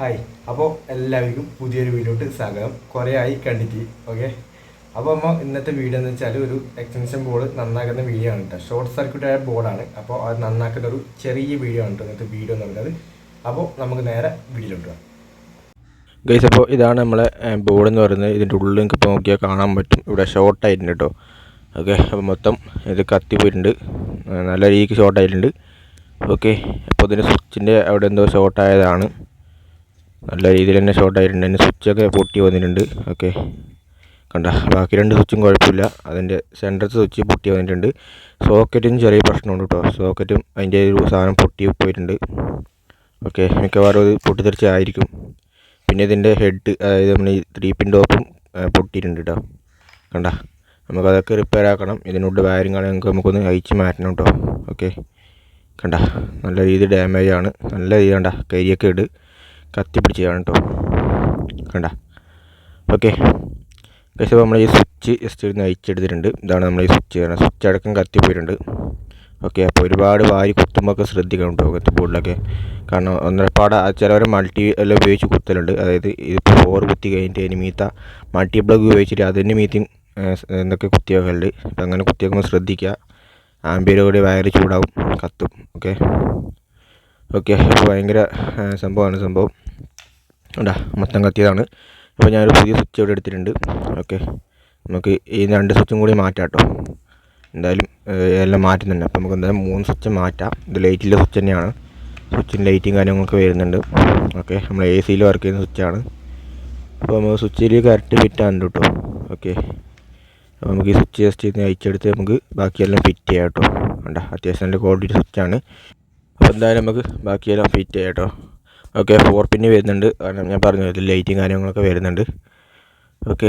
Hi. അപ്പോൾ എല്ലാവർക്കും പുതിയൊരു വീഡിയോട്ട് സ്വാഗതം. കുറേ ആയി കണ്ടിട്ട് ഓക്കെ അപ്പോൾ അമ്മ ഇന്നത്തെ വീഡിയോ എന്ന് വെച്ചാൽ ഒരു എക്സ്റ്റൻഷൻ ബോർഡ് നന്നാക്കുന്ന വീഡിയോ ആണ് കേട്ടോ ഷോർട്ട് സർക്യൂട്ട് ആയ ബോർഡാണ് അപ്പോൾ അത് നന്നാക്കുന്ന ഒരു ചെറിയ വീഡിയോ ആണ് കേട്ടോ ഇന്നത്തെ വീഡിയോ എന്ന് പറയുന്നത്. അപ്പോൾ നമുക്ക് നേരെ വീഡിയോയിലോട്ട് പോകാം. ഗൈസ് അപ്പോൾ ഇതാണ് നമ്മളെ ബോർഡ് എന്ന് പറയുന്നത്. ഇതിന്റെ ഉള്ളിൽ നിങ്ങൾക്ക് ഇപ്പോൾ നോക്കിയാൽ കാണാൻ പറ്റും. ഇവിടെ ഷോർട്ട് ആയിട്ടുണ്ട് കേട്ടോ ഓക്കെ അപ്പോൾ മൊത്തം ഇത് കത്തി പോയിട്ടുണ്ട്. നല്ല രീതിക്ക് ഷോർട്ടായിട്ടുണ്ട് ഓക്കെ അപ്പോൾ ഇതിന്റെ സ്വിച്ചിന്റെ അവിടെ എന്തോ ഷോർട്ട് ആയതാണ്. നല്ല രീതിയിൽ തന്നെ ഷോർട്ട് ആയിട്ടുണ്ട്. അതിന്റെ സ്വിച്ചൊക്കെ പൊട്ടി വന്നിട്ടുണ്ട്. ഓക്കെ കണ്ട ബാക്കി രണ്ട് സ്വിച്ചും കുഴപ്പമില്ല. അതിന്റെ സെന്ററത്തെ സ്വിച്ച് പൊട്ടി വന്നിട്ടുണ്ട്. സോക്കറ്റും ചെറിയ പ്രശ്നമുണ്ട് കേട്ടോ സോക്കറ്റും അതിന്റെ ഒരു സാധനം പൊട്ടി പോയിട്ടുണ്ട്. ഓക്കെ മിക്കവാറും അത് പൊട്ടിത്തെറിച്ചായിരിക്കും പിന്നെ ഇതിന്റെ ഹെഡ് അതായത് നമ്മൾ ഈ ത്രീ പിൻ ടോപ്പും പൊട്ടിയിട്ടുണ്ട് കേട്ടോ കണ്ട നമുക്കതൊക്കെ റിപ്പയർ ആക്കണം. ഇതിനോട് വയറിംഗ് ആണെങ്കിൽ നമുക്ക് നമുക്കൊന്ന് അയച്ച് മാറ്റണം കേട്ടോ ഓക്കെ കണ്ട നല്ല രീതിയിൽ ഡാമേജ് ആണ്. നല്ല രീതി കണ്ട കരിയൊക്കെ ഇട്. കത്തി പിടിച്ചതാണ് കേട്ടോ കണ്ട? ഓക്കെ. പക്ഷേ നമ്മൾ ഈ സ്വിച്ച് ജസ്റ്റ് ഒന്ന് അയച്ചെടുത്തിട്ടുണ്ട് ഇതാണ് നമ്മൾ ഈ സ്വിച്ച് കാരണം സ്വിച്ച് അടക്കം കത്തി പോയിട്ടുണ്ട് ഓക്കെ അപ്പോൾ ഒരുപാട് വാരി കുത്തുമ്പോൾ ഒക്കെ ശ്രദ്ധിക്കണം കേട്ടോ കത്തി ബോർഡിലൊക്കെ. കാരണം ഒന്നരപ്പാട് ചിലവർ മൾട്ടി എല്ലാം ഉപയോഗിച്ച് കുത്തലുണ്ട്. അതായത് ഇതിപ്പോൾ ഫോർ കുത്തി കഴിഞ്ഞിട്ട് അതിന് മീത്ത മൾട്ടി പ്ലഗ് ഉപയോഗിച്ചിട്ട് അതിന്റെ മീത്തിങ് എന്തൊക്കെ കുത്തി വെക്കലുണ്ട് അപ്പോൾ അങ്ങനെ കുത്തി വെക്കുമ്പോൾ ശ്രദ്ധിക്കുക ആംബിയർ കൂടി വയറ് ചൂടാവും കത്തും. ഓക്കെ. ഓക്കെ അപ്പോൾ ഭയങ്കര സംഭവമാണ് സംഭവം. ഉണ്ടാ മൊത്തം കത്തിയതാണ്. അപ്പോൾ ഞാനൊരു പുതിയ സ്വിച്ച് ഇവിടെ എടുത്തിട്ടുണ്ട്. ഓക്കെ നമുക്ക് ഈ രണ്ട് സ്വിച്ചും കൂടി മാറ്റാം കേട്ടോ. എന്തായാലും എല്ലാം മാറ്റുന്നുണ്ട് അപ്പോൾ നമുക്ക് എന്തായാലും മൂന്ന് സ്വിച്ച് മാറ്റാം. ഇത് ലൈറ്റിലെ സ്വിച്ച് തന്നെയാണ്. സ്വിച്ചിന് ലൈറ്റും കാര്യങ്ങളൊക്കെ വരുന്നുണ്ട്. ഓക്കെ നമ്മൾ എ സിയിൽ വർക്ക് ചെയ്യുന്ന സ്വിച്ചാണ് അപ്പോൾ നമുക്ക് സ്വിച്ചിൽ കറക്റ്റ് ഫിറ്റ് ആണ് കേട്ടോ. ഓക്കെ അപ്പോൾ നമുക്ക് ഈ സ്വിച്ച് ജസ്റ്റ് അയച്ചെടുത്ത് നമുക്ക് ബാക്കിയെല്ലാം ഫിറ്റ് ചെയ്യാം കേട്ടോ. വേണ്ട അത്യാവശ്യം നല്ല ക്വാളിറ്റി സ്വിച്ചാണ് അപ്പോൾ എന്തായാലും നമുക്ക് ബാക്കിയെല്ലാം ഫിറ്റ് ചെയ്യാം കേട്ടോ. ഓക്കെ ഫോർ പിന്ന് വരുന്നുണ്ട്. കാരണം ഞാൻ പറഞ്ഞു ഇതിൽ ലൈറ്റും കാര്യങ്ങളൊക്കെ വരുന്നുണ്ട്. ഓക്കെ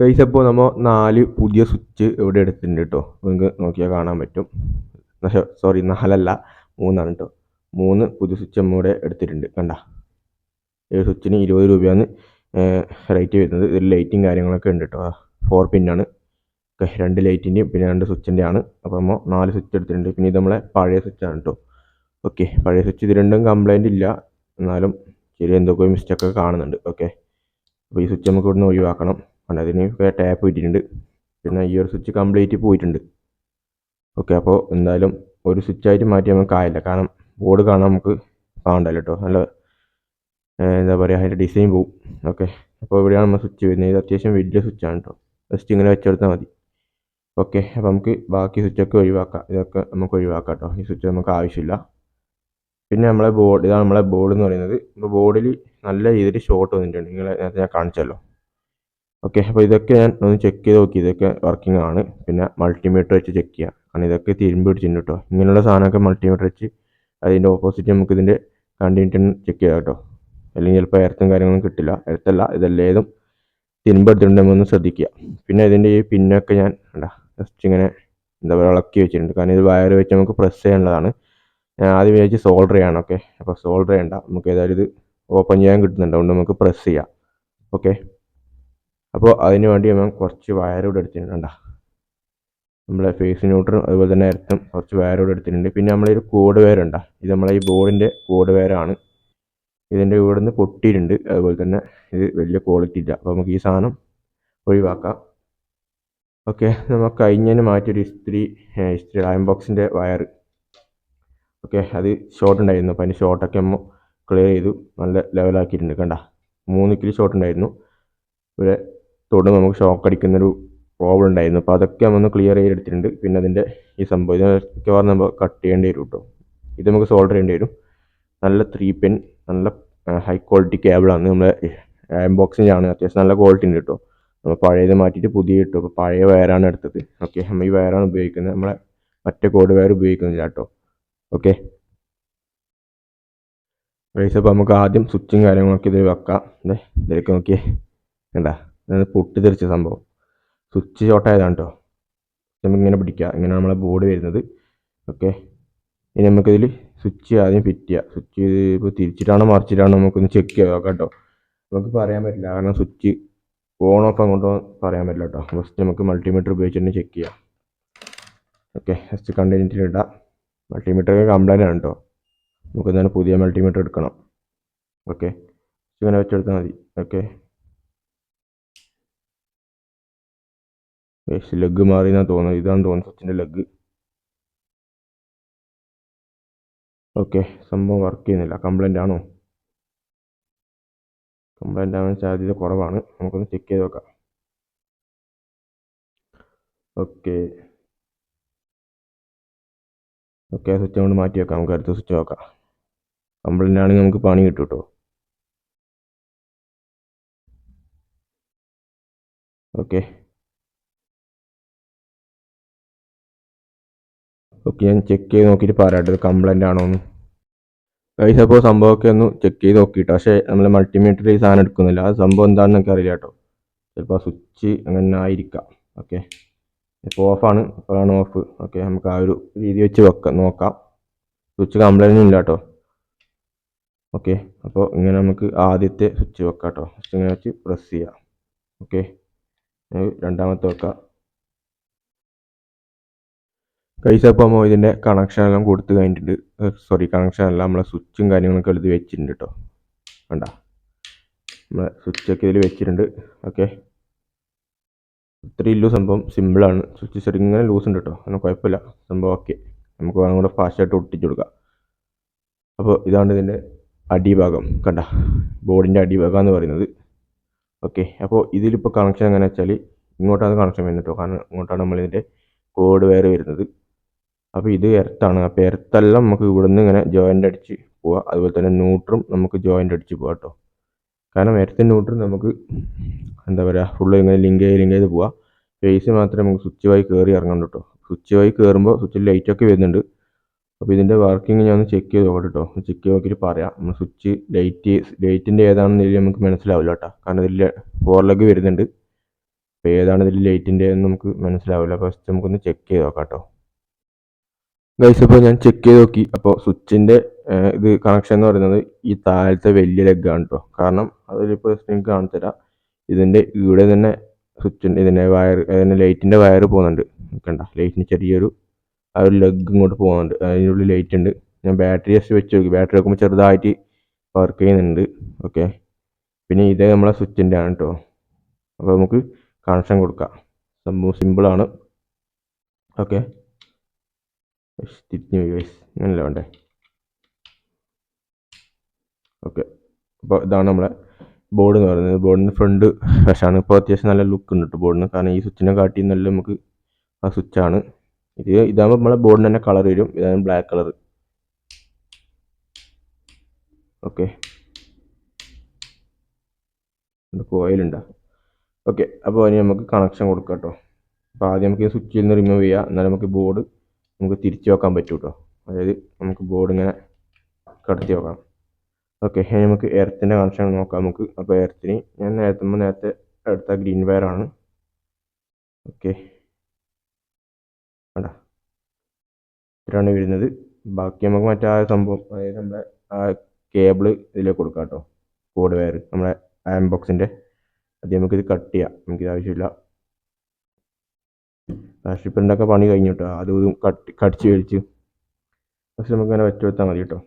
കൈസ് അപ്പോൾ നമ്മൾ നാല് പുതിയ സ്വിച്ച് ഇവിടെ എടുത്തിട്ടുണ്ട് കേട്ടോ. നിങ്ങൾക്ക് നോക്കിയാൽ കാണാൻ പറ്റും. സോറി നാലല്ല മൂന്നാണ് കേട്ടോ. മൂന്ന് പുതിയ സ്വിച്ച് നമ്മൾ ഇവിടെ എടുത്തിട്ടുണ്ട്. കണ്ട? ഈ സ്വിച്ചിന് ഇരുപത് രൂപയാണ് റേറ്റ് വരുന്നത്. ഇതിൽ ലൈറ്റും കാര്യങ്ങളൊക്കെ ഉണ്ട് കേട്ടോ. ഫോർ പിന്നാണ് ഓക്കെ രണ്ട് ലൈറ്റിന്റെയും പിന്നെ രണ്ട് സ്വിച്ചിന്റെ ആണ് അപ്പോൾ നമ്മൾ നാല് സ്വിച്ച് എടുത്തിട്ടുണ്ട്. പിന്നെ ഇത് നമ്മളെ പഴയ സ്വിച്ചാണ് കേട്ടോ. ഓക്കെ പഴയ സ്വിച്ച് ഇത് രണ്ടും കംപ്ലൈന്റ് ഇല്ല. എന്നാലും ചെറിയ എന്തൊക്കെ മിസ്റ്റേക്ക് കാണുന്നുണ്ട്. ഓക്കെ അപ്പോൾ ഈ സ്വിച്ച് നമുക്ക് ഇവിടുന്ന് ഒഴിവാക്കണം. കാരണം അതിന് ടാപ്പ് കിട്ടിയിട്ടുണ്ട്. പിന്നെ ഈ ഒരു സ്വിച്ച് കംപ്ലീറ്റ് പോയിട്ടുണ്ട്. ഓക്കെ അപ്പോൾ എന്തായാലും ഒരു സ്വിച്ചായിട്ട് മാറ്റി നമുക്ക് ആയില്ല കാരണം ബോർഡ് കാണാൻ നമുക്ക് കാണണ്ടല്ലോ കേട്ടോ. നല്ല എന്താ പറയുക അതിന്റെ ഡിസൈൻ പോവും. ഓക്കെ അപ്പോൾ ഇവിടെയാണ് നമ്മൾ സ്വിച്ച് വരുന്നത്. ഇത് അത്യാവശ്യം വലിയ സ്വിച്ചാണ് കേട്ടോ. ജസ്റ്റ് ഇങ്ങനെ വെച്ചെടുത്താൽ മതി. ഓക്കെ അപ്പോൾ നമുക്ക് ബാക്കി സ്വിച്ചൊക്കെ ഒഴിവാക്കാം. ഇതൊക്കെ നമുക്ക് ഒഴിവാക്കാം കേട്ടോ ഈ സ്വിച്ച് നമുക്ക് ആവശ്യമില്ല. പിന്നെ നമ്മളെ ബോർഡ് ഇതാണ് നമ്മളെ ബോർഡ് എന്ന് പറയുന്നത്. ഇപ്പോൾ ബോർഡിൽ നല്ല രീതിയിൽ ഷോർട്ട് വന്നിട്ടുണ്ട്. നിങ്ങളെ നേരത്തെ ഞാൻ കാണിച്ചല്ലോ. ഓക്കെ അപ്പോൾ ഇതൊക്കെ ഞാൻ ഒന്ന് ചെക്ക് ചെയ്ത് നോക്കി. ഇതൊക്കെ വർക്കിംഗ് ആണ്. പിന്നെ മൾട്ടിമീറ്റർ വെച്ച് ചെക്ക് ചെയ്യാം. കാരണം ഇതൊക്കെ തിരുമ്പി പിടിച്ചിട്ടുണ്ട് കേട്ടോ. ഇങ്ങനെയുള്ള സാധനമൊക്കെ മൾട്ടിമീറ്റർ വെച്ച് അതിന്റെ ഓപ്പോസിറ്റ് നമുക്ക് ഇതിന്റെ കണ്ടിന്യൂറ്റി ചെക്ക് ചെയ്യാം കേട്ടോ. അല്ലെങ്കിൽ ചിലപ്പോൾ എർത്തും കാര്യങ്ങളൊന്നും കിട്ടില്ല. എർത്തല്ല ഇതെല്ലാം ഏതും തിരുമ്പെടുത്തിട്ടുണ്ടെന്ന് ശ്രദ്ധിക്കുക. പിന്നെ ഇതിന്റെ ഈ പിന്നൊക്കെ ഞാൻ എന്താ ജസ്റ്റ് ഇങ്ങനെ എന്താ പറയുക ഇളക്കി വെച്ചിട്ടുണ്ട്. കാരണം ഇത് വയർ വെച്ച് നമുക്ക് പ്രസ് ചെയ്യാനുള്ളതാണ്. ഞാൻ ആദ്യം വിചാരിച്ച് സോൾഡർ ചെയ്യണം. ഓക്കെ അപ്പോൾ സോൾഡർ ചെയ്യണ്ട. നമുക്ക് ഏതായാലും ഇത് ഓപ്പൺ ചെയ്യാൻ കിട്ടുന്നുണ്ട്. അതുകൊണ്ട് നമുക്ക് പ്രസ് ചെയ്യാം. ഓക്കെ അപ്പോൾ അതിന് വേണ്ടി നമ്മൾ കുറച്ച് വയർ ഇവിടെ എടുത്തിട്ടുണ്ട് നമ്മളെ ഫേസ് ന്യൂട്രും അതുപോലെ തന്നെ അർത്ഥം കുറച്ച് വയറോട് എടുത്തിട്ടുണ്ട്. പിന്നെ നമ്മളൊരു കോഡ് വയർ ഉണ്ട്? ഇത് നമ്മളെ ഈ ബോർഡിന്റെ കോഡ് വയറാണ് ഇതിന്റെ ഇവിടെ നിന്ന് പൊട്ടിയിട്ടുണ്ട്. അതുപോലെ തന്നെ ഇത് വലിയ ക്വാളിറ്റി ഇല്ല. അപ്പോൾ നമുക്ക് ഈ സാധനം ഒഴിവാക്കാം. ഓക്കെ നമുക്ക് കഴിഞ്ഞതിന് മാറ്റിയൊരു ഇസ്ത്രി ഇസ്ത്രി അയൺ ബോക്സിന്റെ വയർ. ഓക്കെ അത് ഷോർട്ട് ഉണ്ടായിരുന്നു. അപ്പോൾ അതിന് ഷോർട്ടൊക്കെ നമ്മൾ ക്ലിയർ ചെയ്തു. നല്ല ലെവലാക്കിയിട്ടുണ്ട് കണ്ട മൂന്ന് കിലോ ഷോർട്ട് ഉണ്ടായിരുന്നു. ഇവിടെ തൊടും നമുക്ക് ഷോക്ക് അടിക്കുന്നൊരു പ്രോബ്ലം ഉണ്ടായിരുന്നു. അപ്പോൾ അതൊക്കെ നമ്മൾ ക്ലിയർ ചെയ്തെടുത്തിട്ടുണ്ട്. പിന്നെ അതിന്റെ ഈ സംഭവം മിക്കവാറും നമ്മൾ കട്ട് ചെയ്യേണ്ടി വരും കേട്ടോ ഇത് നമുക്ക് സോൾഡർ ചെയ്യേണ്ടി വരും. നല്ല ത്രീ പെൻ നല്ല ഹൈ ക്വാളിറ്റി കേബിളാണ് നമ്മളെ ബോക്സിന്റെ ആണ് അത്യാവശ്യം നല്ല ക്വാളിറ്റി ഉണ്ട് കേട്ടോ നമ്മൾ പഴയത് മാറ്റിയിട്ട് പുതിയ ഇട്ടു. അപ്പോൾ പഴയ വയറാണ് എടുത്തത്. ഓക്കെ നമ്മൾ ഈ വയറാണ് ഉപയോഗിക്കുന്നത്. നമ്മളെ മറ്റേ കോഡ് വയർ ഉപയോഗിക്കുന്നില്ല കേട്ടോ. ഓക്കെ ഗൈസ് അപ്പോൾ നമുക്ക് ആദ്യം സ്വിച്ചും കാര്യങ്ങളൊക്കെ ഇതിൽ വെക്കാം. ദേ ഇതിലേക്ക് നോക്കിയേ. എന്താ അതായത് പൊട്ടിത്തെറിച്ച സംഭവം. സ്വിച്ച് ഷോർട്ടായതാണ് കേട്ടോ നമുക്ക് ഇങ്ങനെ പിടിക്കുക ഇങ്ങനെ നമ്മളെ ബോർഡ് വരുന്നത്. ഓക്കെ ഇനി നമുക്കിതിൽ സ്വിച്ച് ആദ്യം ഫിറ്റ് ചെയ്യാം. സ്വിച്ച് ഇപ്പോൾ തിരിച്ചിട്ടാണോ മറിച്ചിട്ടാണോ നമുക്കൊന്ന് ചെക്ക് ചെയ്യാം. കേട്ടോ നമുക്ക് പറയാൻ പറ്റില്ല. കാരണം സ്വിച്ച് ഓൺ ഓഫ് അങ്ങോട്ടോ പറയാൻ പറ്റില്ല കേട്ടോ. ഫസ്റ്റ് നമുക്ക് മൾട്ടിമീറ്റർ ഉപയോഗിച്ച് തന്നെ ചെക്ക് ചെയ്യാം. ഓക്കെ ഫസ്റ്റ് കണ്ടിന്യൂറ്റിൽ ഇടാം. മൾട്ടിമീറ്റർ കംപ്ലൈന്റ് ആണ് കേട്ടോ. നമുക്ക് എന്താണ് പുതിയ മൾട്ടിമീറ്റർ എടുക്കണം. ഓക്കെ ഇങ്ങനെ വെച്ചെടുത്താൽ മതി. ഓക്കെ ലെഗ് മാറി എന്നാണ് തോന്നുന്നത്. ഇതാണ് തോന്നുന്നത് സച്ചിന്റെ ലെഗ് ഓക്കെ സംഭവം വർക്ക് ചെയ്യുന്നില്ല. കംപ്ലൈന്റ് ആണോ? കംപ്ലൈന്റ് ആവാൻ സാധ്യത കുറവാണ്. നമുക്കൊന്ന് ചെക്ക് ചെയ്ത് നോക്കാം. ഓക്കെ ഓക്കെ സ്വിച്ച് കൊണ്ട് മാറ്റി വെക്കാം. നമുക്ക് അടുത്ത സ്വിച്ച് നോക്കാം. കംപ്ലൈന്റ് ആണെങ്കിൽ നമുക്ക് പണി കിട്ടും കേട്ടോ ഓക്കെ ഓക്കെ ഞാൻ ചെക്ക് ചെയ്ത് നോക്കിയിട്ട് പറയാട്ടോ ഇത് കംപ്ലൈന്റ് ആണോ എന്ന് കൈസ് അപ്പോൾ സംഭവമൊക്കെ ഒന്ന് ചെക്ക് ചെയ്ത് നോക്കിയിട്ട്. പക്ഷേ നമ്മൾ മൾട്ടിമീറ്റർ ഈ സാധനം എടുക്കുന്നില്ല. ആ സംഭവം എന്താണെന്ന് അറിയില്ല കേട്ടോ. ചിലപ്പോൾ സ്വിച്ച് അങ്ങനെ ആയിരിക്കാം. ഓക്കെ ഇപ്പോൾ ഓഫാണ് ഇപ്പോഴാണ് ഓഫ് ഓക്കെ നമുക്ക് ആ ഒരു രീതി വെച്ച് വെക്കാം നോക്കാം. സ്വിച്ച് കംപ്ലൈന്റ് ഇല്ല കേട്ടോ. ഓക്കെ അപ്പോൾ ഇങ്ങനെ നമുക്ക് ആദ്യത്തെ സ്വിച്ച് വെക്കാം കേട്ടോ. ഇങ്ങനെ വെച്ച് പ്രസ് ചെയ്യാം. ഓക്കെ രണ്ടാമത്തെ വെക്കാം. കൈസ് അപ്പോൾ നമ്മൾ ഇതിന്റെ കണക്ഷൻ എല്ലാം കൊടുത്ത് കഴിഞ്ഞിട്ടുണ്ട്. സോറി കണക്ഷൻ എല്ലാം നമ്മളെ സ്വിച്ചും കാര്യങ്ങളൊക്കെ എഴുതി വെച്ചിട്ടുണ്ട് കേട്ടോ വേണ്ട നമ്മളെ സ്വിച്ചൊക്കെ ഇതിൽ വെച്ചിട്ടുണ്ട്. ഓക്കെ ഇത്രയും ഇല്ലു സംഭവം സിമ്പിളാണ് സ്വിച്ച് ചെറുങ്ങനെ ലൂസ് ഉണ്ട് കേട്ടോ അങ്ങനെ കുഴപ്പമില്ല. സംഭവം ഓക്കെ നമുക്ക് വേണം കൂടെ ഫാസ്റ്റായിട്ട് ഒട്ടിച്ചു കൊടുക്കാം. അപ്പോൾ ഇതാണ് ഇതിന്റെ അടിഭാഗം. കണ്ട? ബോർഡിന്റെ അടിഭാഗം എന്ന് പറയുന്നത്. ഓക്കെ അപ്പോൾ ഇതിലിപ്പോൾ കണക്ഷൻ എങ്ങനെ വെച്ചാൽ ഇങ്ങോട്ടാണ് കണക്ഷൻ വരുന്നത് കേട്ടോ കാരണം ഇങ്ങോട്ടാണ് നമ്മളിതിന്റെ കോഡ് വയർ വരുന്നത്. അപ്പോൾ ഇത് എർത്താണ്. അപ്പോൾ എർത്തെല്ലാം നമുക്ക് ഇവിടുന്ന് ഇങ്ങനെ ജോയിന്റ് അടിച്ച് പോവാം. അതുപോലെ തന്നെ ന്യൂട്രും നമുക്ക് ജോയിന്റ് അടിച്ച് പോവാം കേട്ടോ കാരണം എർത്തും ന്യൂട്രും നമുക്ക് എന്താ പറയുക ഫുള്ള് ഇങ്ങനെ ലിങ്ക് ചെയ്ത് ലിങ്ക് ചെയ്ത് പോവാം. ഫേസ് മാത്രമേ നമുക്ക് സ്വിച്ച് വഴി കയറി ഇറങ്ങാൻ കേട്ടോ സ്വിച്ച് വഴി കയറുമ്പോൾ സ്വിച്ചിൽ ലൈറ്റൊക്കെ വരുന്നുണ്ട്. അപ്പോൾ ഇതിന്റെ വർക്കിംഗ് ഞാൻ ഒന്ന് ചെക്ക് ചെയ്ത് നോക്കട്ടെ കേട്ടോ ചെക്ക് നോക്കിയിട്ട് പറയാം. നമ്മൾ സ്വിച്ച് ലൈറ്റ് ലൈറ്റിന്റെ ഏതാണെന്ന് നമുക്ക് മനസ്സിലാവില്ല കേട്ടോ കാരണം ഇതിൽ ഫോർ ലെഗ് വരുന്നുണ്ട്. അപ്പോൾ ഏതാണ് ഇതിൽ ലൈറ്റിന്റെ എന്ന് നമുക്ക് മനസ്സിലാവില്ല. ഫസ്റ്റ് നമുക്കൊന്ന് ചെക്ക് ചെയ്ത് നോക്കാം കേട്ടോ ഗൈസ് ഇപ്പോൾ ഞാൻ ചെക്ക് ചെയ്ത് നോക്കി. അപ്പോൾ സ്വിച്ചിന്റെ ഇത് കണക്ഷൻ എന്ന് പറയുന്നത് ഈ താഴത്തെ വലിയ ലെഗാണ് കേട്ടോ കാരണം അതിലിപ്പോൾ നിങ്ങൾക്ക് കാണിച്ചു ഇതിന്റെ ഇവിടെ തന്നെ സ്വിച്ചിന്റെ ഇതിന്റെ വയർ അതിന്റെ ലൈറ്റിന്റെ വയർ പോകുന്നുണ്ട്. കണ്ട? ലൈറ്റിന് ചെറിയൊരു ആ ഒരു ലെഗ് ഇങ്ങോട്ട് പോകുന്നുണ്ട്. അതിനുള്ളിൽ ലൈറ്റ് ഉണ്ട്. ഞാൻ ബാറ്ററി ജസ്റ്റ് വെച്ച് നോക്കി. ബാറ്ററി വെക്കുമ്പോൾ ചെറുതായിട്ട് വർക്ക് ചെയ്യുന്നുണ്ട്. ഓക്കെ പിന്നെ ഇത് നമ്മളെ സ്വിച്ചിന്റെ ആണ് കേട്ടോ അപ്പോൾ നമുക്ക് കണക്ഷൻ കൊടുക്കാം. സംഭവം സിമ്പിളാണ് ഓക്കെ തിരിഞ്ഞു പോയി ഗൈസ് അങ്ങനല്ല വേണ്ടേ ഓക്കെ അപ്പോൾ ഇതാണ് നമ്മളെ ബോർഡ് എന്ന് പറയുന്നത്. ബോർഡിന് ഫ്രണ്ട് വശമാണ് ഇപ്പോൾ അത്യാവശ്യം നല്ല ലുക്ക് ഉണ്ട് കേട്ടോ ബോർഡിന് കാരണം ഈ സ്വിച്ചിനെ കാട്ടി നല്ല നമുക്ക് ആ സ്വിച്ചാണ് ഇത് ഇതാകുമ്പോൾ നമ്മളെ ബോർഡിന് തന്നെ കളർ വരും. ഇതാണ് ബ്ലാക്ക് കളർ ഓക്കെ കോയിലുണ്ടാ ഓക്കെ അപ്പോൾ അതിന് നമുക്ക് കണക്ഷൻ കൊടുക്കാം കേട്ടോ അപ്പോൾ ആദ്യം നമുക്ക് സ്വിച്ചിൽ നിന്ന് റിമൂവ് ചെയ്യാം. എന്നാലും നമുക്ക് ബോർഡ് നമുക്ക് തിരിച്ചു നോക്കാൻ പറ്റും കേട്ടോ അതായത് നമുക്ക് ബോർഡ് ഇങ്ങനെ കടത്തി വെക്കാം ഓക്കെ നമുക്ക് എർത്തിന്റെ കണക്ഷൻ നോക്കാം നമുക്ക്. അപ്പോൾ എർത്തിന് ഞാൻ നേരത്തെ നേരത്തെ എടുത്ത ഗ്രീൻ വയർ ആണ്. ഓക്കെ അടാ ഇത്രയാണ് വരുന്നത്. ബാക്കി നമുക്ക് മറ്റേ ആ സംഭവം അതായത് നമ്മുടെ ആ കേബിൾ ഇതിലേക്ക് കൊടുക്കാം കേട്ടോ. കോഡ് വയർ നമ്മുടെ അയൺ ബോക്സിന്റെ അത് നമുക്കിത് കട്ട് ചെയ്യാം. നമുക്കിത് ആവശ്യമില്ല. കാഷിപ്പിന്റെയൊക്കെ പണി കഴിഞ്ഞു കേട്ടോ അതും ഇതും കട്ട് കടിച്ച് വലിച്ച്. പക്ഷെ നമുക്ക് ഇങ്ങനെ വെച്ച് മതി കേട്ടോ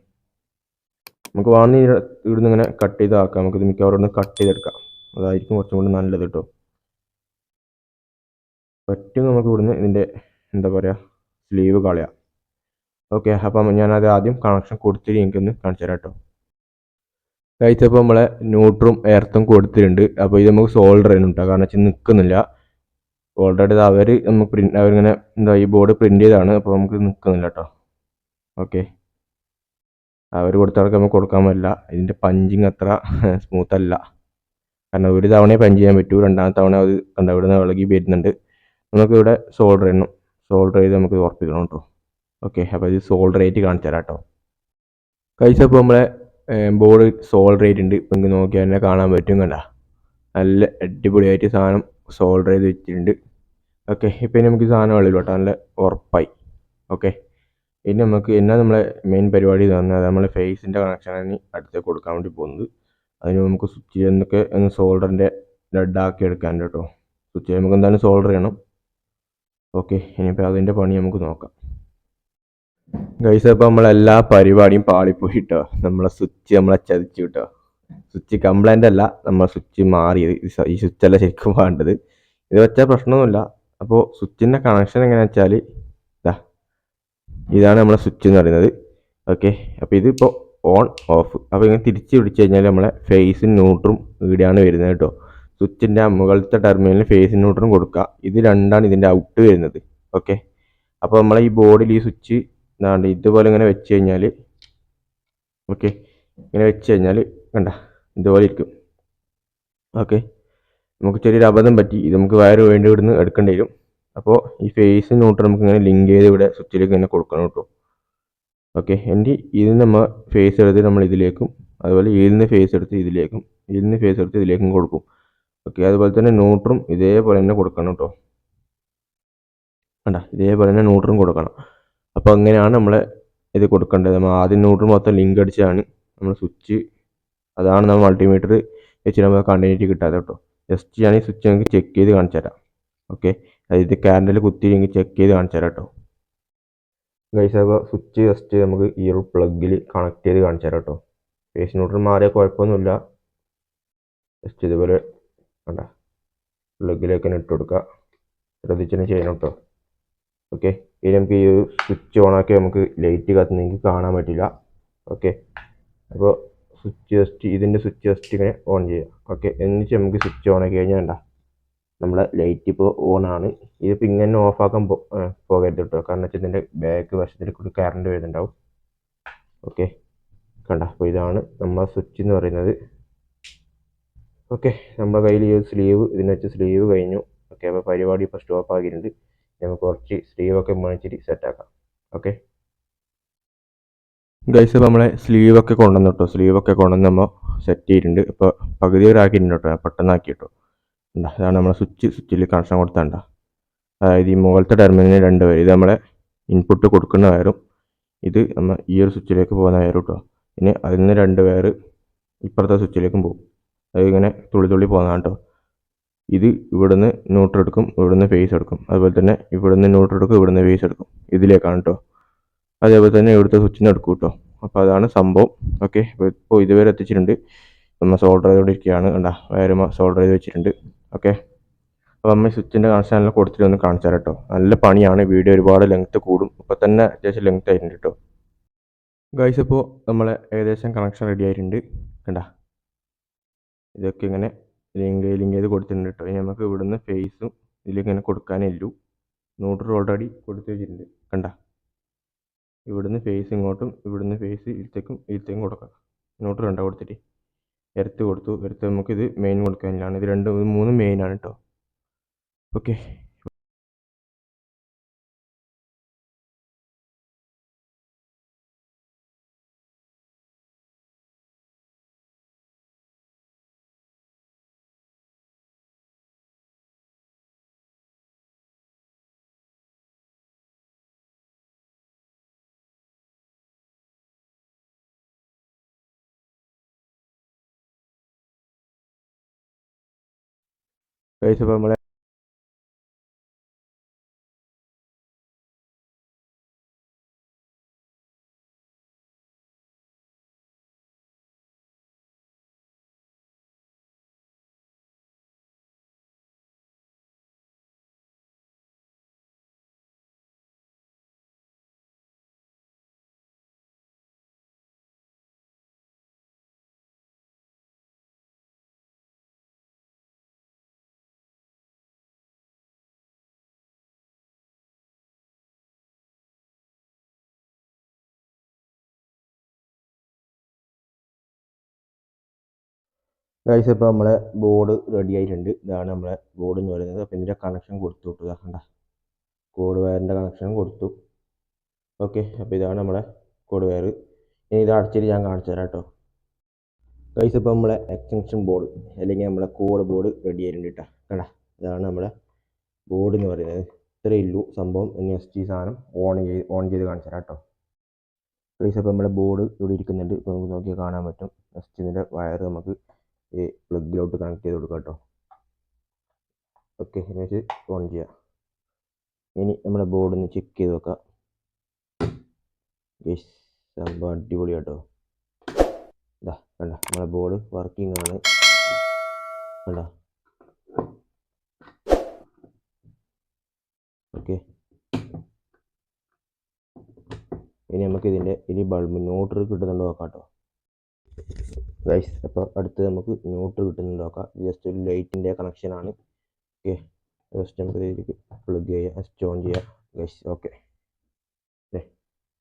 നമുക്ക് വാങ്ങി ഇവിടുന്ന് ഇങ്ങനെ കട്ട് ചെയ്താക്കാം. നമുക്കിത് മിക്കവാറും ഒന്ന് കട്ട് ചെയ്തെടുക്കാം. അതായിരിക്കും കുറച്ചും കൂടി നല്ലത് കേട്ടോ പറ്റും നമുക്ക് ഇവിടുന്ന് ഇതിന്റെ എന്താ പറയുക സ്ലീവ് കളയാം. ഓക്കെ അപ്പം ഞാനത് ആദ്യം കണക്ഷൻ കൊടുത്തിട്ട് എനിക്കൊന്ന് കാണിച്ചു തരാം കേട്ടോ കഴിച്ചപ്പോൾ നമ്മളെ ന്യൂട്രും എർത്തും കൊടുത്തിട്ടുണ്ട്. അപ്പോൾ ഇത് നമുക്ക് സോൾഡർ ചെയ്യുന്നു കേട്ടോ കാരണം വെച്ചാൽ നിൽക്കുന്നില്ല ഓൾറെഡി അവർ നമുക്ക് പ്രിന്റ് അവരിങ്ങനെ എന്താ ഈ ബോർഡ് പ്രിന്റ് ചെയ്താണ് അപ്പോൾ നമുക്ക് നിൽക്കുന്നില്ല കേട്ടോ ഓക്കെ അവർ കൊടുത്തവർക്ക് നമുക്ക് കൊടുക്കാൻ പറ്റില്ല. ഇതിന്റെ പഞ്ചിങ് അത്ര സ്മൂത്ത് അല്ല. കാരണം ഒരു തവണയെ പഞ്ച് ചെയ്യാൻ പറ്റൂ രണ്ടാമത്തെ തവണ അത് കണ്ട നിന്ന് ഇളകി വരുന്നുണ്ട്. നമുക്ക് ഇവിടെ സോൾഡർ ചെയ്യണം സോൾഡർ ചെയ്ത് നമുക്ക് ഉറപ്പിക്കണം കേട്ടോ ഓക്കെ അപ്പോൾ ഇത് സോൾഡർ റേറ്റ് കാണിച്ചു തരാം കേട്ടോ കഴിച്ചപ്പോൾ നമ്മളെ ബോർഡ് സോൾഡർ ചെയ്തിട്ടുണ്ട് ഇപ്പം നോക്കിയാൽ തന്നെ കാണാൻ പറ്റും കണ്ട. നല്ല അടിപൊളിയായിട്ട് സാധനം സോൾഡർ ചെയ്ത് വെച്ചിട്ടുണ്ട്. ഓക്കെ ഇപ്പം ഇനി നമുക്ക് സാധനം ഉള്ളിൽ കേട്ടോ നല്ല ഉറപ്പായി. ഓക്കെ ഇനി നമുക്ക് എന്നാ നമ്മളെ മെയിൻ പരിപാടി തന്നത് നമ്മളെ ഫേസിന്റെ കണക്ഷനാണ് അടുത്തേക്ക് കൊടുക്കാൻ വേണ്ടി പോകുന്നത്. അതിന് നമുക്ക് സ്വിച്ച് എന്നൊക്കെ ഒന്ന് സോൾഡറിന്റെ ഡെഡാക്കി എടുക്കാൻ കേട്ടോ. സ്വിച്ച് നമുക്ക് എന്തായാലും സോൾഡർ ചെയ്യണം. ഓക്കെ ഇനിയിപ്പോൾ അതിന്റെ പണി നമുക്ക് നോക്കാം. ഗൈസ് അപ്പോൾ നമ്മളെല്ലാ പരിപാടിയും പാളിപ്പോയി കേട്ടോ നമ്മളെ സ്വിച്ച് നമ്മളെ ചതിച്ചു കേട്ടോ സ്വിച്ച് കംപ്ലൈന്റ് അല്ല നമ്മളെ സ്വിച്ച് മാറിയത് ഈ സ്വിച്ച് അല്ല ശരിക്കും വേണ്ടത്. ഇത് വെച്ചാൽ പ്രശ്നമൊന്നുമില്ല. അപ്പോൾ സ്വിച്ചിന്റെ കണക്ഷൻ എങ്ങനെയാണെന്ന് വെച്ചാൽ ഇതാ ഇതാണ് നമ്മളെ സ്വിച്ച് എന്ന് പറയുന്നത്. ഓക്കെ അപ്പോൾ ഇതിപ്പോൾ ഓൺ ഓഫ് അപ്പോൾ ഇങ്ങനെ തിരിച്ച് പിടിച്ച് കഴിഞ്ഞാൽ നമ്മളെ ഫേസും ന്യൂട്രും ഇവിടെയാണ് വരുന്നത് കേട്ടോ. സ്വിച്ചിന്റെ മുകളിലത്തെ ടെർമിനലിന് ഫേസും ന്യൂട്രും കൊടുക്കുക. ഇത് രണ്ടാണ് ഇതിന്റെ ഔട്ട് വരുന്നത്. ഓക്കെ അപ്പോൾ നമ്മളെ ഈ ബോർഡിൽ ഈ സ്വിച്ച് എന്താണ്ട് ഇതുപോലെ ഇങ്ങനെ വെച്ച് കഴിഞ്ഞാൽ ഓക്കെ ഇങ്ങനെ വെച്ച് കഴിഞ്ഞാൽ കണ്ട ഇതുപോലെ ഇരിക്കും. ഓക്കെ നമുക്ക് ചെറിയൊരു അബദ്ധം പറ്റി. ഇത് നമുക്ക് വയറ് വേണ്ടി ഇവിടുന്ന് എടുക്കേണ്ടി വരും. അപ്പോൾ ഈ ഫേസ് നോട്ട് നമുക്ക് ഇങ്ങനെ ലിങ്ക് ചെയ്ത് ഇവിടെ സ്വിച്ചിലേക്ക് ഇങ്ങനെ കൊടുക്കണം കേട്ടോ. ഓക്കെ എന്റെ ഇതിൽ നിന്ന് നമ്മൾ ഫേസ് എടുത്ത് നമ്മൾ ഇതിലേക്കും അതുപോലെ ഇതിൽ നിന്ന് ഫേസ് എടുത്ത് ഇതിലേക്കും ഇതിൽ നിന്ന് ഫേസ് എടുത്ത് ഇതിലേക്കും കൊടുക്കും. ഓക്കെ അതുപോലെ തന്നെ ന്യൂട്രും ഇതേപോലെ തന്നെ കൊടുക്കണം കേട്ടോ. കണ്ട? ഇതേപോലെ തന്നെ ന്യൂട്രും കൊടുക്കണം. അപ്പോൾ അങ്ങനെയാണ് നമ്മൾ ഇത് കൊടുക്കേണ്ടത്. നമ്മൾ ആദ്യം ന്യൂട്രൽ മൊത്തം ലിങ്ക് അടിച്ചാണ് നമ്മൾ സ്വിച്ച് അതാണ് നമ്മൾ മൾട്ടിമീറ്റർ വെച്ച് നമ്മൾ കണ്ടിന്യൂറ്റി കിട്ടാതെ കേട്ടോ. ജസ്റ്റ് ഞാൻ ഈ സ്വിച്ച് നിങ്ങൾക്ക് ചെക്ക് ചെയ്ത് കാണിച്ചു തരാം. ഓക്കെ അതായത് കറണ്ടിൽ കുത്തി എനിക്ക് ചെക്ക് ചെയ്ത് കാണിച്ചു തരാം കേട്ടോ. ഗൈസ് അപ്പോൾ സ്വിച്ച് ജസ്റ്റ് നമുക്ക് ഈ ഒരു പ്ലഗിൽ കണക്ട് ചെയ്ത് കാണിച്ചു തരാം കേട്ടോ. ഫേസ് ന്യൂട്രൽ മാറിയ കുഴപ്പമൊന്നുമില്ല. ജസ്റ്റ് ഇതുപോലെ വേണ്ട പ്ലഗിലേക്ക് ഇട്ട് കൊടുക്കുക. ശ്രദ്ധിച്ചതിന് ചെയ്യണം കേട്ടോ. ഓക്കെ ഇനി നമുക്ക് ഈ സ്വിച്ച് ഓണാക്കി നമുക്ക് ലൈറ്റ് കത്തുന്നെങ്കിൽ കാണാൻ പറ്റില്ല. ഓക്കെ അപ്പോൾ സ്വിച്ച് ജസ്റ്റ് ഇതിന്റെ സ്വിച്ച് ജസ്റ്റ് ഇങ്ങനെ ഓൺ ചെയ്യുക. ഓക്കെ എന്നിട്ട് നമുക്ക് സ്വിച്ച് ഓൺ ആക്കി കഴിഞ്ഞാൽ ഉണ്ടാ നമ്മളെ ലൈറ്റ് ഇപ്പോൾ ഓൺ ആണ്. ഇതിപ്പോൾ ഇങ്ങനെ ഓഫ് ആക്കാൻ പോകരുത് കേട്ടോ. കാരണം വെച്ചാൽ ഇതിന്റെ ബാക്ക് വശത്തിൽ കൂടി കറണ്ട് വരുന്നുണ്ടാവും. ഓക്കെ കണ്ട? അപ്പോൾ ഇതാണ് നമ്മളെ സ്വിച്ച് എന്ന് പറയുന്നത്. ഓക്കെ നമ്മുടെ കയ്യിൽ ഈ സ്ലീവ് ഇതിനെ വെച്ച് സ്ലീവ് കഴിഞ്ഞു. ഓക്കെ അപ്പോൾ പരിപാടി ഇപ്പോൾ സ്റ്റോപ്പ് ആക്കിയിട്ടുണ്ട്. നമുക്ക് കുറച്ച് സ്ലീവൊക്കെ മേടിച്ചിട്ട് സെറ്റാക്കാം ഓക്കെ ഗൈസ് ഇപ്പോൾ നമ്മളെ സ്ലീവൊക്കെ കൊണ്ടുവന്നു കേട്ടോ സ്ലീവൊക്കെ കൊണ്ടുവന്ന് നമ്മൾ സെറ്റ് ചെയ്തിട്ടുണ്ട്. ഇപ്പോൾ പകുതി വരെ ആക്കിയിട്ടുണ്ട് കേട്ടോ ഞാൻ പെട്ടെന്ന് കേട്ടോ അതാണ് നമ്മളെ സ്വിച്ച് സ്വിച്ചിൽ കണക്ഷൻ കൊടുത്തണ്ട അതായത് ഈ മുകളിലത്തെ ടെർമിനൽ രണ്ട് വയർ ഇത് നമ്മളെ ഇൻപുട്ട് കൊടുക്കുന്ന വയറും ഇത് നമ്മൾ ഈ ഒരു സ്വിച്ചിലേക്ക് പോകുന്ന വയറും കേട്ടോ ഇനി അതിൽ നിന്ന് രണ്ട് വയർ ഇപ്പുറത്തെ സ്വിച്ചിലേക്കും പോകും. അത് ഇങ്ങനെ തുള്ളി തുള്ളി പോകുന്നതാണ് കേട്ടോ ഇത് ഇവിടുന്ന് ന്യൂട്രൽ എടുക്കും ഇവിടുന്ന് ഫേസ് എടുക്കും. അതുപോലെ തന്നെ ഇവിടുന്ന് ന്യൂട്രൽ എടുക്കും ഇവിടുന്ന് ഫേസ് എടുക്കും. ഇതിലേക്കാണ് കേട്ടോ അതേപോലെ തന്നെ ഇവിടുത്തെ സ്വിച്ചിന് എടുക്കും കേട്ടോ അപ്പോൾ അതാണ് സംഭവം. ഓക്കെ ഇപ്പോൾ ഇതുവരെ എത്തിച്ചിട്ടുണ്ട്. നമ്മൾ സോൾഡർ ചെയ്തുകൊണ്ടിരിക്കുകയാണ് കണ്ട വയറുമ സോൾഡർ ചെയ്ത് വെച്ചിട്ടുണ്ട്. ഓക്കെ അപ്പോൾ നമ്മൾ സ്വിച്ചിന്റെ കണക്ഷനിൽ കൊടുത്തിട്ട് ഒന്ന് കാണിച്ചാൽ കേട്ടോ നല്ല പണിയാണ്. വീഡിയോ ഒരുപാട് ലെങ്ത്ത് കൂടും. ഇപ്പോൾ തന്നെ അത്യാവശ്യം ലെങ്ത് ആയിട്ടുണ്ട് കേട്ടോ ഗൈസ് ഇപ്പോൾ നമ്മളെ ഏകദേശം കണക്ഷൻ റെഡി ആയിട്ടുണ്ട്. കണ്ട? ഇതൊക്കെ ഇങ്ങനെ ലിങ്ക് ലിങ്ക് ചെയ്ത് കൊടുത്തിട്ടുണ്ട് കേട്ടോ ഇനി നമുക്ക് ഇവിടുന്ന് ഫേസും ഇതിലേക്ക് ഇങ്ങനെ കൊടുക്കാനേ ഉള്ളൂ രൂപ ഓൾറെഡി കൊടുത്തു വെച്ചിട്ടുണ്ട്. കണ്ട? ഇവിടുന്ന് ഫേസ് ഇങ്ങോട്ടും ഇവിടുന്ന് ഫേസ് ഇത്തേക്കും ഇടത്തേക്കും കൊടുക്കാം. ഇങ്ങോട്ട് രണ്ടാ കൊടുത്തിട്ട്. എർത്ത് കൊടുത്തു. എർത്ത് നമുക്കിത് മെയിൻ കൊടുക്കാനില്ലാണ് ഇത് രണ്ട് മൂന്ന് മെയിൻ ആണ് കേട്ടോ ഓക്കെ അപ്പോൾ നമ്മളെ ഗൈസ് ഇപ്പോൾ നമ്മളെ ബോർഡ് റെഡി ആയിട്ടുണ്ട്. ഇതാണ് നമ്മളെ ബോർഡ് എന്ന് പറയുന്നത്. അപ്പോൾ ഇതിന്റെ കണക്ഷൻ കൊടുത്തു വിട്ടു. കണ്ട. കോഡ് വയറിന്റെ കണക്ഷൻ കൊടുത്തു. ഓക്കെ അപ്പോൾ ഇതാണ് നമ്മളെ കോഡ് വയർ ഇനി ഇത് അടച്ചിട്ട് ഞാൻ കാണിച്ചു തരാം കേട്ടോ. ഗൈസ് ഇപ്പോൾ നമ്മളെ എക്സ്റ്റൻഷൻ ബോർഡ് അല്ലെങ്കിൽ നമ്മളെ കോഡ് ബോർഡ് റെഡി ആയിട്ടുണ്ട് കേട്ടോ. കണ്ട? ഇതാണ് നമ്മളെ ബോർഡ് എന്ന് പറയുന്നത്. ഇത്രയേ ഉള്ളൂ സംഭവം. ഇനി എസ് ടി സാധനം ഓൺ ചെയ്ത് ഓൺ ചെയ്ത് കാണിച്ചു തരാം കേട്ടോ. ഗൈസ് അപ്പോൾ നമ്മളെ ബോർഡ് ഇവിടെ ഇരിക്കുന്നുണ്ട്. ഇപ്പോൾ നമുക്ക് നോക്കിയാൽ കാണാൻ പറ്റും. എസ് ടിന്റെ വയർ നമുക്ക് ഈ പ്ലഗിലോട്ട് കണക്ട് ചെയ്ത് കൊടുക്കാം കേട്ടോ ഓക്കെ വെച്ച് ഓൺ ചെയ്യാം. ഇനി നമ്മുടെ ബോർഡ് ഒന്ന് ചെക്ക് ചെയ്ത് നോക്കാം. ഗൈസ് സംഭവം അടിപൊളി കേട്ടോ ഇതാ കണ്ട നമ്മുടെ ബോർഡ് വർക്കിംഗ് ആണ്. കണ്ട. ഓക്കെ ഇനി നമുക്ക് ഇതിന്റെ ഇനി ബൾബ് നോട്ടർ കിട്ടുന്നുണ്ടോ നോക്കാം കേട്ടോ ഗൈസ് അപ്പോൾ അടുത്ത് നമുക്ക് ന്യൂട്രൽ കിട്ടുന്ന നോക്കാം. ജസ്റ്റ് ഒരു ലൈറ്റിന്റെ കണക്ഷനാണ് ഓക്കെ ജസ്റ്റ് നമുക്ക് ഇതിലേക്ക് പ്ലഗ് ചെയ്യാം. ജസ്റ്റ് ഓൺ ചെയ്യാം. ഗൈസ് ഓക്കെ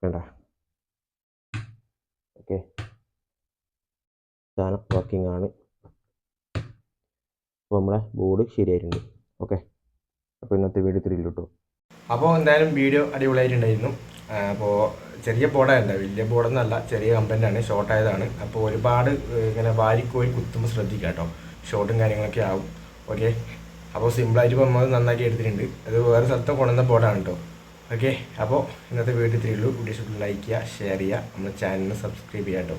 വേണ്ട ഓക്കെ സാധനം വർക്കിംഗ് ആണ്. അപ്പോൾ നമ്മളെ ബോർഡ് ശരിയായിട്ടുണ്ട്. ഓക്കെ അപ്പോൾ ഇന്നത്തെ വീഡിയോ തിരിയില്ല കേട്ടോ അപ്പോൾ എന്തായാലും വീഡിയോ അടിപൊളിയായിട്ടുണ്ടായിരുന്നു. അപ്പോൾ ചെറിയ ബോർഡല്ല വലിയ ബോർഡൊന്നല്ല ചെറിയ കമ്പനിയാണ് ഷോർട്ട് ആയതാണ് അപ്പോൾ ഒരുപാട് ഇങ്ങനെ വാരിക്കോയി കുത്തുമ്പോൾ ശ്രദ്ധിക്കുക കേട്ടോ ഷോർട്ടും കാര്യങ്ങളൊക്കെ ആവും. ഓക്കെ? അപ്പോൾ സിമ്പിളായിട്ട് ഇപ്പോൾ നമ്മൾ നന്നാക്കി എടുത്തിട്ടുണ്ട്. അത് വേറെ സ്ഥലത്ത് കൊണ്ടുവന്ന ബോർഡാണ് കേട്ടോ ഓക്കെ? അപ്പോൾ ഇന്നത്തെ വീഡിയോ ഇത്രയുള്ളൂ വീഡിയോ ഇഷ്ടപ്പെട്ട ലൈക്ക് ചെയ്യുക ഷെയർ ചെയ്യുക. നമ്മുടെ ചാനലിന് സബ്സ്ക്രൈബ് ചെയ്യുക കേട്ടോ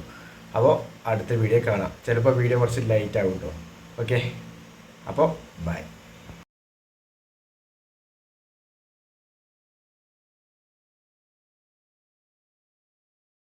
അപ്പോൾ അടുത്ത വീഡിയോ കാണാം. ചിലപ്പോൾ വീഡിയോ കുറച്ച് ലൈറ്റ് ആവും കേട്ടോ ഓക്കെ? അപ്പോൾ ബൈ.